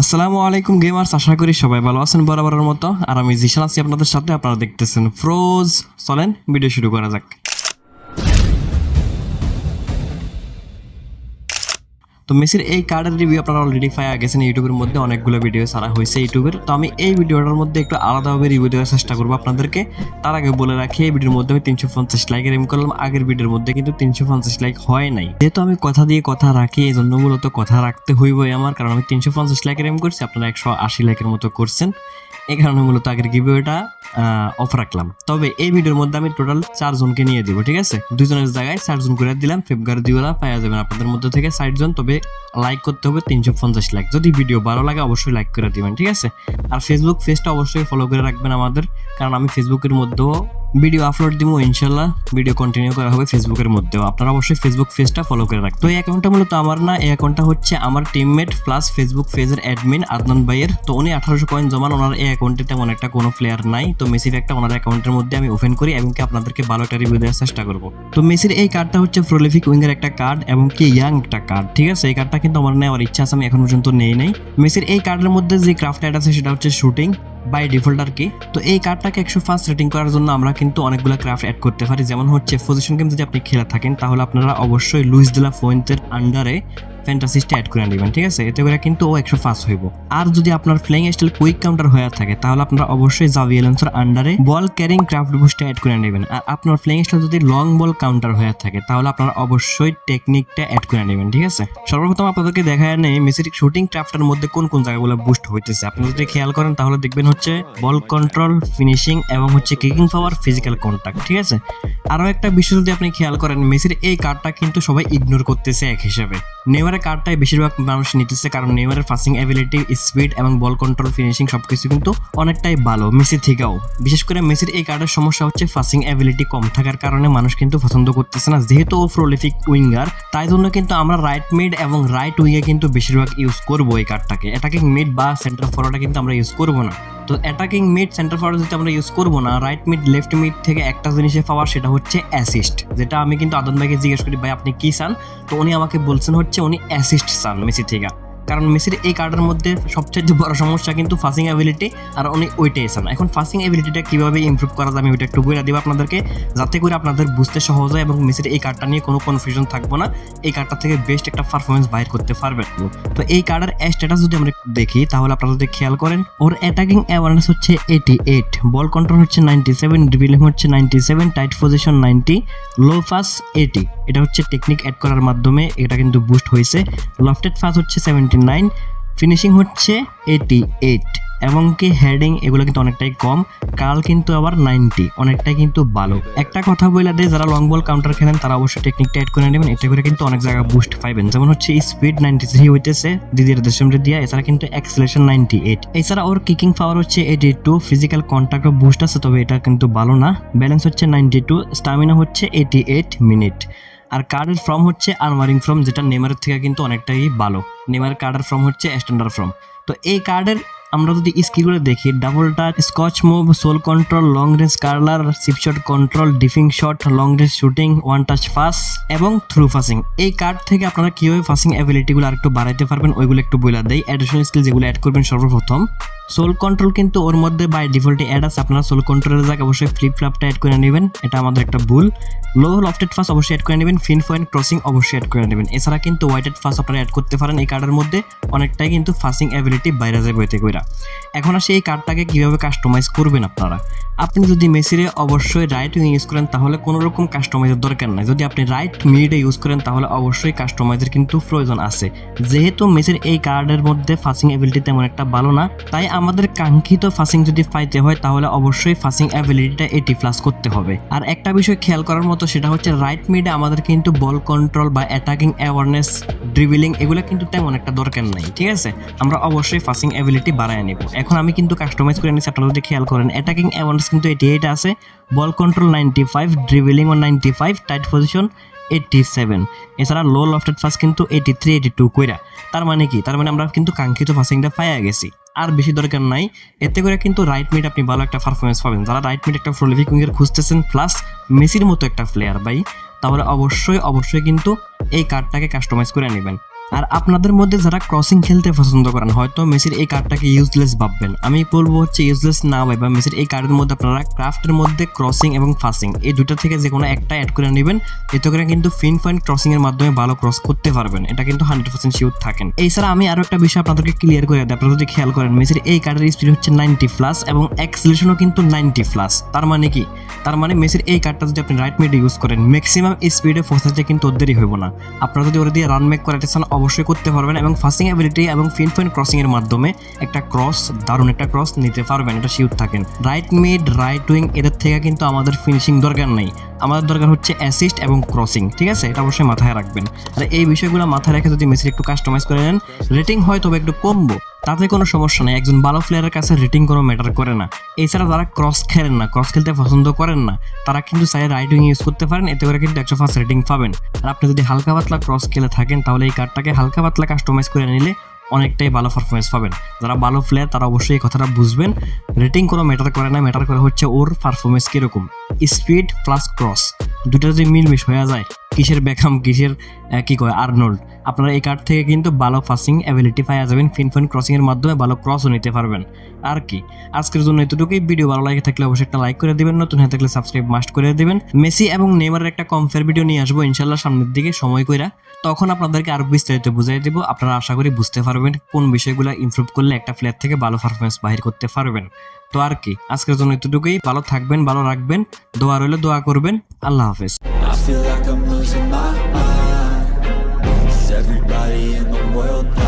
আসসালামু আলাইকুম গেমার্স, আশা করি সবাই ভালো আছেন বরাবরের মতো। আর আমি জিশান আছি আপনাদের সাথে, আপনারা দেখতেছেন ফ্রোজ চলেন ভিডিও শুরু করা যাক। তো মেসির এই কার্ডের রিভিউ আপনারা অলরেডি পাওয়া গেছেন ইউটিউবের মধ্যে অনেকগুলো ভিডিও ছাড়া হয়েছে ইউটিউবের তো আমি এই ভিডিওটার মধ্যে একটু আলাদাভাবে রিভিউ দেওয়ার চেষ্টা করব আপনাদেরকে। তার আগে বলে রাখি, এই ভিডিওর মধ্যে আমি তিনশো পঞ্চাশ লাইক এম করলাম। আগের ভিডিওর মধ্যে কিন্তু তিনশো পঞ্চাশ লাইক হয় নাই। যেহেতু আমি কথা দিয়ে কথা রাখি এই জন্য মূলত কথা রাখতে হইবই আমার, কারণ আমি তিনশো পঞ্চাশ লাইক এম করছি, আপনারা একশো আশি লাইকের মতো করছেন। এই কারণে মূলত আগের গিভওয়েটা অফ রাখলাম। তবে এই ভিডিওর মধ্যে আমি টোটাল চারজনকে নিয়ে দিব, ঠিক আছে? দুজনের জায়গায় চারজন করে দিলাম ফেব্রুয়ারি দিওয়ালা পাওয়া যাবেন আপনাদের মধ্যে থেকে ষাটজন, তবে লাইক করতে হবে তিনশো পঞ্চাশ লাইক যদি ভিডিও ভালো লাগে, অবশ্যই লাইক করে দিবেন, ঠিক আছে? আর ফেসবুক পেজটা অবশ্যই ফলো করে রাখবেন আমাদের, কারণ আমি ফেসবুকের মধ্যেও ভিডিও আপলোড দিব, ইনশাল্লাহ। ভিডিও কন্টিনিউ করা হবে ফেসবুকের মধ্যেও। আপনারা অবশ্যই ফেসবুক পেজটা ফলো করে রাখবেন তো এই অ্যাকাউন্টটা মূলত আমার না, এই অ্যাকাউন্টটা হচ্ছে আমার টিমমেট প্লাস ফেসবুক পেজের অ্যাডমিন আদনান ভাইয়ের। তো উনি আঠারোশো কয়েন জমান, ওনার এই অ্যাকাউন্টে তেমন একটা কোনো প্লেয়ার নাই। তো মেসির একটা ওনার অ্যাকাউন্টের মধ্যে আমি ওপেন করি এবং কি আপনাদেরকে ভালো একটা রিভিউ দেওয়ার চেষ্টা করব। তো মেসির এই কার্ডটা হচ্ছে প্রলিফিক উইঙ্গের একটা কার্ড এবং কি ইয়াং একটা কার্ড ঠিক আছে? এই কার্ডটা কিন্তু আমার নেওয়ার ইচ্ছা আছে, আমি এখন পর্যন্ত নেই নাই। মেসির এই কার্ডের মধ্যে যে ক্রাফট অ্যাড আছে, সেটা হচ্ছে শুটিং বাই ডিফল্ট আর কি। তো এই কার্ডটাকে একশো ফার্স্ট রেটিং করার জন্য আমরা কিন্তু অনেকগুলো ক্রাফট অ্যাড করতে পারি। যেমন হচ্ছে পজিশন গেম যদি আপনি খেলে থাকেন, তাহলে আপনারা অবশ্যই লুইস দিলা ফোয়েন্টের আন্ডারে ফ্যান্টাসিস্টে অ্যাড করে নেবেন, ঠিক আছে? এতে করে কিন্তু ও একশো ফার্স্ট হইব। আর যদি আপনার ফ্লেইং স্টাইল কুইক কাউন্টার হয়ে থাকে, তাহলে আপনারা অবশ্যই জাভিয়েলেন্সের আন্ডারে বল ক্যারিং ক্রাফট বুস্টে অ্যাড করে নেবেন। আর আপনার ফ্লেইং স্টাইল যদি লং বল কাউন্টার হয়ে থাকে, তাহলে আপনারা অবশ্যই টেকনিকটা অ্যাড করে নেবেন, ঠিক আছে? সর্বপ্রথম আপনাদেরকে দেখা নেই মেসির শুটিং ক্রাফটের মধ্যে কোন কোন জায়গাগুলো বুস্ট হইতেছে। আপনারা যদি খেয়াল করেন, তাহলে দেখবেন হচ্ছে বল কন্ট্রোল ফিনিশিং এবং হচ্ছে কিকিং পাওয়ার ফিজিক্যাল কন্ট্যাক্ট ঠিক আছে? আরও একটা বিষয় যদি আপনি খেয়াল করেন মেসির এই কার্ডটা কিন্তু সবাই ইগনোর করতেছে এক হিসাবে। নেইমারের কার্ডটাই বেশিরভাগ মানুষ নিতেছে, কারণ নেইমারের ফাসিং অ্যাবিলিটি স্পিড এবং বল কন্ট্রোল ফিনিশিং সবকিছু কিন্তু অনেকটাই ভালো মেসি থেকেও। বিশেষ করে মেসির এই কার্ডের সমস্যা হচ্ছে ফাসিং অ্যাবিলিটি কম থাকার কারণে মানুষ কিন্তু পছন্দ করতেছে না। যেহেতু ও প্রলিফিক উইঙ্গার তাই জন্য কিন্তু আমরা রাইট মিড এবং রাইট উইঙ্গে কিন্তু বেশিরভাগ ইউজ করব এই কার্ডটাকে অ্যাটাকিং মিড বা সেন্টার ফরওয়ার্ডে কিন্তু আমরা ইউজ করব না। তো অ্যাটাকিং মিড সেন্টার ফরওয়ার্ড যেটা আমরা ইউজ করব না রাইট মিড লেফট মিড থেকে একটা জিনিসে পাওয়ার সেটা হচ্ছে অ্যাসিস্ট যেটা আমি কিন্তু আদন ভাইকে জিজ্ঞেস করি, ভাই আপনি কী চান? তো উনি আমাকে বলছেন হচ্ছে উনি অ্যাসিস্ট চান, মেসি থেকে। কারণ মেসির এই কার্ডের মধ্যে সবচেয়ে বড় সমস্যা কিন্তু ফাসিং অ্যাবিলিটি আর উনি ওইটাই না এখন ফাসিং অ্যাবিলিটিটা কীভাবে ইমপ্রুভ করা যাবে আমি ওইটা একটু বলে দেবো আপনাদেরকে, যাতে করে আপনাদের বুঝতে সহজ হয় এবং মেসির এই কার্ডটা নিয়ে কোনো কনফিউশন থাকব না। এই কার্ডটা থেকে বেস্ট একটা পারফরমেন্স বাইর করতে পারবেন। তো এই কার্ডের স্ট্যাটাস যদি আমরা দেখি, তাহলে আপনারা যদি খেয়াল করেন, ওর অ্যাটাকিং অ্যাওয়ারনেস হচ্ছে এইটি এইট বল কন্ট্রোল হচ্ছে নাইনটি সেভেন ড্রিবিলিং হচ্ছে ninety seven tight possession ninety low pass eighty এটা হচ্ছে টেকনিক অ্যাড করার মাধ্যমে এটা কিন্তু বুস্ট হয়েছে। লফটেড ফাস হচ্ছে সেভেন্টি নাইন ফিনিশিং হচ্ছে এইটি এইট এবং কি হেডিং এগুলো কিন্তু অনেকটাই কম কাল কিন্তু আবার নাইনটি অনেকটাই কিন্তু ভালো। একটা কথা বলে দেয় যারা লং বল কাউন্টার খেলেন, তারা অবশ্যই টেকনিকটা অ্যাড করে নেবেন এটা করে কিন্তু অনেক জায়গায় বুস্ট পাইবেন। যেমন হচ্ছে স্পিড নাইনটি থ্রি হইতেছে, দিদির দেশমরে দিয়া, এছাড়া কিন্তু অ্যাক্সিলেশন নাইনটি এইট এছাড়া ওর কিকিং পাওয়ার হচ্ছে eighty two physical contact boost আছে, তবে এটা কিন্তু ভালো না। ব্যালেন্স হচ্ছে নাইনটি টু স্টামিনা হচ্ছে এইটি এইট মিনিট আর কার্ডের ফর্ম হচ্ছে আনওয়ারিং ফর্ম যেটা নেমারের থেকে কিন্তু অনেকটাই ভালো। নেমারের কার্ডের ফর্ম হচ্ছে স্ট্যান্ডার্ড ফর্ম তো এই কার্ডের আমরা যদি স্কিলগুলো দেখি double touch scotch move sole control long range curler chip shot control dipping shot long range shooting one touch pass এবং থ্রু ফাসিং এই কার্ড থেকে আপনারা কীভাবে ফাসিং অ্যাবিলিটিগুলো আরেকটু বাড়াইতে পারবেন, ওইগুলো একটু বলে দেয় অ্যাডিশনাল স্কিল যেগুলো অ্যাড করবেন সর্বপ্রথম সোল কন্ট্রোল কিন্তু ওর মধ্যে বাই ডিফল্টে অ্যাড আছে। আপনারা সোল কন্ট্রোলের জায়গায় অবশ্যই ফ্লিপ ফ্লাপটা অ্যাড করে নেবেন। এটা আমাদের একটা ভুল। লো লফটেড ফাস অবশ্যই অ্যাড করে নেবেন। ফিন পয়েন্ট ক্রসিং অবশ্যই অ্যাড করে নেবেন। এছাড়া কিন্তু হোয়াইটেড ফাস আপনারা অ্যাড করতে পারেন এই কার্ডের মধ্যে। অনেকটাই কিন্তু ফাসিং অ্যাবিলিটি বাইরে যাবে এতে কইরা। এখন আসে এই কার্ডটাকে কীভাবে কাস্টমাইজ করবেন আপনারা? আপনি যদি মেসিরে অবশ্যই রাইট উইং ইউজ করেন, তাহলে কোনো রকম কাস্টমাইজের দরকার নাই। যদি আপনি রাইট মিডে ইউজ করেন, তাহলে অবশ্যই কাস্টমাইজের কিন্তু প্রয়োজন আছে। যেহেতু মেসির এই কার্ডের মধ্যে ফাসিং অ্যাবিলিটি তেমন একটা ভালো না, তাই আমাদের কাঙ্ক্ষিত ফাসিং যদি পাইতে হয়, তাহলে অবশ্যই ফাসিং অ্যাবিলিটিটা এটি প্লাস করতে হবে। আর একটা বিষয় খেয়াল করার মতো, সেটা হচ্ছে রাইট মিডে আমাদের কিন্তু বল কন্ট্রোল বা অ্যাটাকিং অ্যাওয়ারনেস ড্রিবিলিং এগুলো কিন্তু তেমন একটা দরকার নাই, ঠিক আছে? আমরা অবশ্যই ফাসিং অ্যাবিলিটি বাড়ায় নেব। এখন আমি কিন্তু কাস্টমাইজ করে নিচ্ছি আপনারা যদি খেয়াল করেন অ্যাটাকিং অ্যাওয়ারনেস কিন্তু এটি এইট আছে ball control ninety five dribbling ও ninety five tight possession eighty seven এছাড়া লো লফটেড ফার্স্ট কিন্তু এইটি থ্রি এইটি টু কইরা। তার মানে কি? তার মানে আমরা কিন্তু কাঙ্ক্ষিত ফাসিংটা পাইয়া গেছি। আর বেশি দরকার নাই। এতে করে কিন্তু রাইট মিড আপনি ভালো একটা পারফরমেন্স পাবেন। যারা রাইট মিড একটা প্রলিফিক উইঙ্গের খুঁজতেছেন প্লাস মেসির মতো একটা প্লেয়ার ভাই, তাহলে অবশ্যই অবশ্যই কিন্তু এই কার্ডটাকে কাস্টমাইজ করে নেবেন। আর আপনাদের মধ্যে যারা ক্রসিং খেলতে পছন্দ করেন, হয়তো মেসির এই কার্ডটাকে ইউজলেস ভাববেন। আমি বলব হচ্ছে ইউজলেস না ভাইবা, মেসির এই কার্ডের মধ্যে আপনারা ক্রাফটের মধ্যে ক্রসিং এবং ফাসিং এই দুটো থেকে যে কোনো একটা অ্যাড করে নেবেন। এতে করে কিন্তু ফিন পয়েন্ট ক্রসিং এর মাধ্যমে ভালো ক্রস করতে পারবেন। এটা কিন্তু হান্ড্রেড পার্সেন্ট শিওর থাকেন এছাড়া আমি আরও একটা বিষয় আপনাদেরকে ক্লিয়ার করে দিই। আপনারা যদি খেয়াল করেন, মেসির এই কার্ডের স্পিড হচ্ছে নাইনটি প্লাস এবং এক্সিলেশনও কিন্তু নাইনটি প্লাস তার মানে কি? তার মানে মেসির এই কার্ডটা যদি আপনি রাইট মিড ইউজ করেন ম্যাক্সিমাম স্পিডে পৌঁছাতে কিন্তু ওদেরই হইব না। আপনারা যদি ওরা দিয়ে রান মেক করাতে চান অবশ্যই করতে পারবেন এবং ফাসিং অ্যাবিলিটি এবং ফিন ফিন ক্রসিং এর মাধ্যমে একটা ক্রস দারুণ একটা ক্রস নিতে পারবেন, এটা শিওর থাকেন। রাইট মিড রাইট উইং এদের থেকে কিন্তু আমাদের ফিনিশিং দরকার নেই। আমাদের দরকার হচ্ছে অ্যাসিস্ট এবং ক্রসিং ঠিক আছে? এটা অবশ্যই মাথায় রাখবেন। আর এই বিষয়গুলো মাথায় রেখে যদি মেসির একটু কাস্টমাইজ করে নেন রেটিং হয় তবে একটু কমবো, তাতে কোনো সমস্যা নেই। একজন ভালো প্লেয়ারের কাছে রেটিং কোনো ম্যাটার করে না। এছাড়া যারা ক্রস খেলেন না ক্রস খেলতে পছন্দ করেন না, তারা কিন্তু চাই রাইট উইং ইউজ করতে পারেন, এতে করে কিন্তু একশো ফার্স্ট রেটিং পাবেন। আর আপনি যদি হালকা পাতলা ক্রস খেলে থাকেন, তাহলে এই কার্ডটাকে হালকা পাতলা কাস্টমাইজ করে নিলে অনেকটাই ভালো পারফরমেন্স পাবেন। যারা ভালো প্লেয়ার তারা অবশ্যই এই কথাটা বুঝবেন। রেটিং কোনো ম্যাটার করে না ম্যাটার করে হচ্ছে ওর পারফরমেন্স কীরকম। স্পিড প্লাস ক্রস দুটো যদি মিলমিশ হয়ে যায় কিসের বেখাম, কিসের কি কয়, আর্নল্ড? আপনারা এই কার্ড থেকে কিন্তু ভালো পাসিং অ্যাবিলিটি পাওয়া যাবেন ফিন ফিন ক্রসিং এর মাধ্যমে ভালো ক্রসও নিতে পারবেন। আর কি? আজকের জন্য এতটুকুই। ভিডিও ভালো লাগে থাকলে অবশ্যই একটা লাইক করে দিবেন, নতুন হয়ে থাকলে সাবস্ক্রাইব মাস্ট করে দিবেন। মেসি এবং নেইমারের একটা কম্পেয়ার ভিডিও নিয়ে আসব ইনশাল্লাহ সামনের দিকে সময় কইরা। তখন আপনাদেরকে আরও বিস্তারিত বুঝাই দেবো। আপনারা আশা করি বুঝতে পারবেন কোন বিষয়গুলো ইমপ্রুভ করলে একটা প্লেয়ার থেকে ভালো পারফরমেন্স বাহির করতে পারবেন। তো আর কি, আজকের জন্য এতটুকুই। ভালো থাকবেন, ভালো রাখবেন। দোয়া রইলে, দোয়া করবেন। আল্লাহ হাফেজ। Feel like I'm losing my mind. Is everybody in the world?